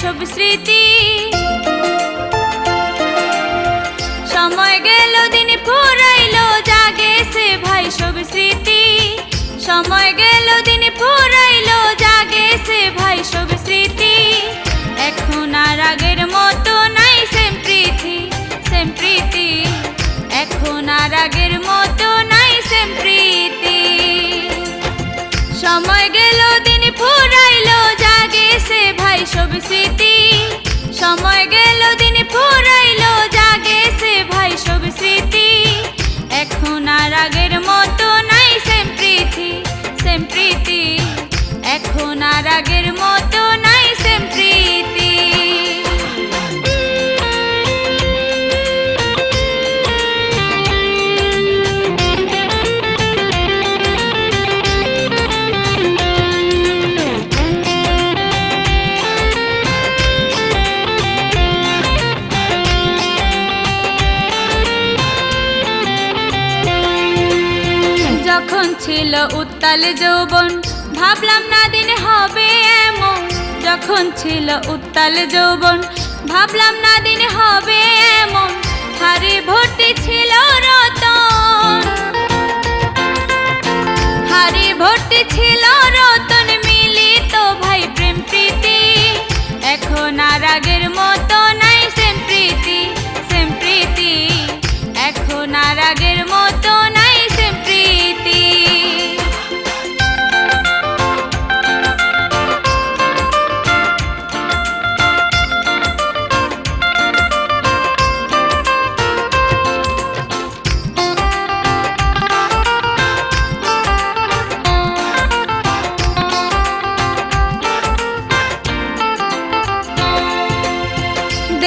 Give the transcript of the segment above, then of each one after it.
সব স্মৃতি। সময় গেল, দিন ফুরাইলো জাগেছে ভাই সব স্মৃতি। সময় গেল, দিন ফুরাইলো জাগেছে ভাই সব স্মৃতি। এখন আর আগের মতো নাই সেম প্রীতি সেম প্রীতি। এখন আর আগের মতো যখন ছিল উত্তাল যৌবন। ভাবলাম না দিন হবে এমন। যখন ছিল উত্তাল যৌবন, ভাবলাম না দিন হবে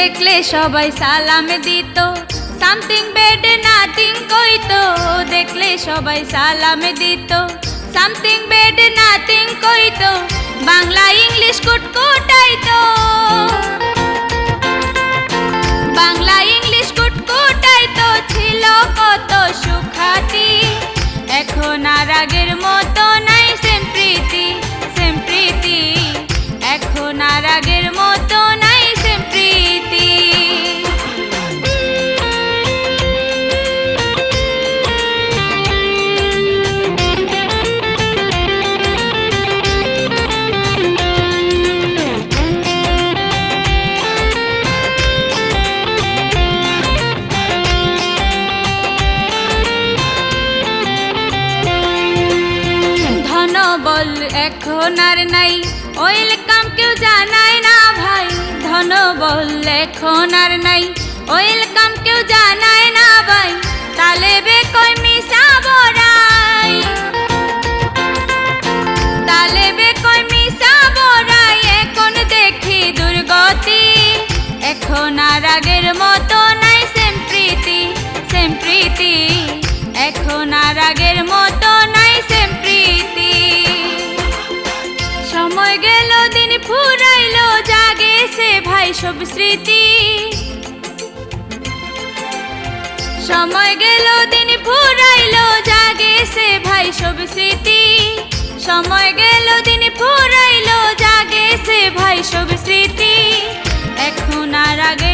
দেখলে সবাই সালাম দিত। সামথিং বেড নাথিং কইতো। দেখলে সবাই সালাম দিত। সামথিং বেড নাথিং কইতো। বাংলা ইংলিশ কুটকুটাইতো বাংলা ইংলিশ কুটকুটাইতো ছিল কত সুখাতি এখন আর আগের মতো নাই সেম প্রীতি সেম প্রীতি। বল, এখন আর নাই। ওয়েলকাম কেউ জানায় না ভাই, ধন বল, এখন আর নাই। ওয়েলকাম কেউ জানায় না ভাই, তালে বে কই মিশা বড়াই তালে বে কই মিশা বড়াই এখন দেখি দুর্গতি। এখন আর আগের মতো সব স্মৃতি। সময় গেল, দিন ফুরাইলো জাগেছে ভাই সব স্মৃতি। সময় গেল, দিন ফুরাইলো জাগেছে ভাই সব স্মৃতি। এখন আর আগের